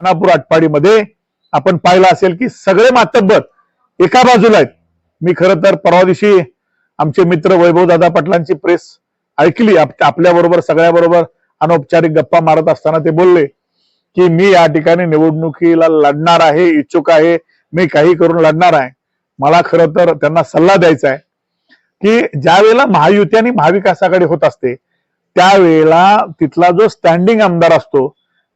खानापूर आटपाडीमध्ये आपण पाहिलं असेल की सगळे मातब्बर एका बाजूला आहेत. मी खरं तर परवा दिवशी आमचे मित्र वैभव दादा पाटलांची प्रेस ऐकली. आपल्या बरोबर सगळ्या बरोबर अनौपचारिक गप्पा मारत असताना ते बोलले की मी या ठिकाणी निवडणुकीला लढणार आहे इच्छुक आहे. मी काही करून लढणार आहे. मला खरं तर त्यांना सल्ला द्यायचा आहे की ज्या वेळेला महायुती आणि महाविकास आघाडी होत असते त्यावेळेला तिथला जो स्टँडिंग आमदार असतो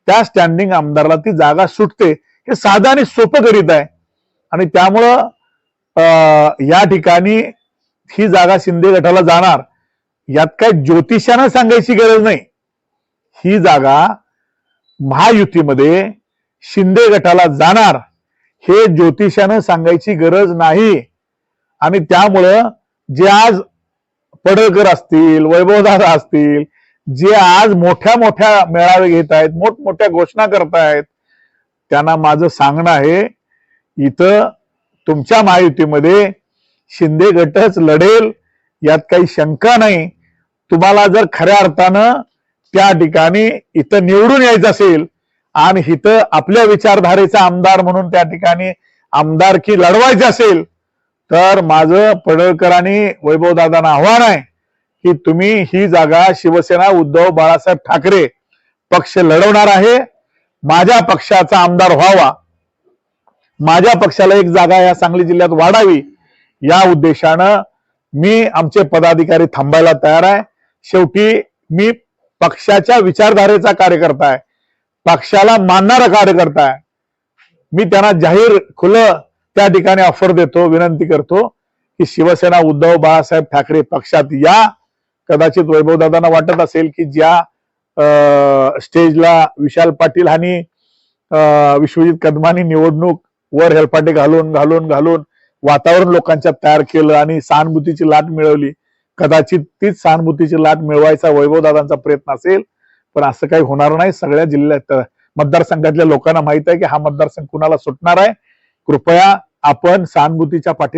त्या स्टँडिंग आमदारला ती जागा सुटते. हे साधं आणि सोपं करीत आहे. आणि त्यामुळं अं, या ठिकाणी ही जागा शिंदे गटाला जाणार. यात काय ज्योतिषानं सांगायची गरज नाही. ही जागा महायुतीमध्ये शिंदे गटाला जाणार. हे ज्योतिषानं सांगायची गरज नाही. आणि त्यामुळं जे आज पडळकर असतील वैभवदादा असतील जे आज मोठ्या मोठ्या मेळावे घेत आहेत मोठमोठ्या घोषणा करतायत त्यांना माझं सांगणं आहे इथं तुमच्या महायुतीमध्ये शिंदे गटच लढेल यात काही शंका नाही. तुम्हाला जर खऱ्या अर्थानं त्या ठिकाणी इथं निवडून यायचं असेल आणि इथं आपल्या विचारधारेचा आमदार म्हणून त्या ठिकाणी आमदारकी लढवायची असेल तर माझं पडळकरांनी वैभवदादांना आव्हान आहे की तुम्ही ही जागा शिवसेना उद्धव बाळासाहेब ठाकरे पक्ष लढवणार आहे. माझ्या पक्षाचा आमदार व्हावा. माझ्या पक्षाला एक जागा या सांगली जिल्ह्यात वाढावी. या उद्देशानं मी आमचे पदाधिकारी थांबायला तयार आहे. शेवटी मी पक्षाच्या विचारधारेचा कार्यकर्ता आहे. पक्षाला मानणारा कार्यकर्ता आहे. मी त्यांना जाहीर खुलं त्या ठिकाणी ऑफर देतो विनंती करतो की शिवसेना उद्धव बाळासाहेब ठाकरे पक्षात या. कदाचित वैभवदादांना वाटत असेल की ज्या स्टेजला विशाल पाटील आणि विश्वजित कदमानी निवडणूक वर हेलपाटे घालून घालून घालून वातावरण लोकांच्या तयार केलं आणि सहानुभूतीची लाट मिळवली कदाचित तीच सहानुभूतीची लाट मिळवायचा वैभवदादांचा प्रयत्न असेल पण असं काही होणार नाही. सगळ्या जिल्ह्यात मतदारसंघातल्या लोकांना माहीत आहे की हा मतदारसंघ कुणाला सुटणार आहे? कृपया आपण सहानुभूतीच्या पाठी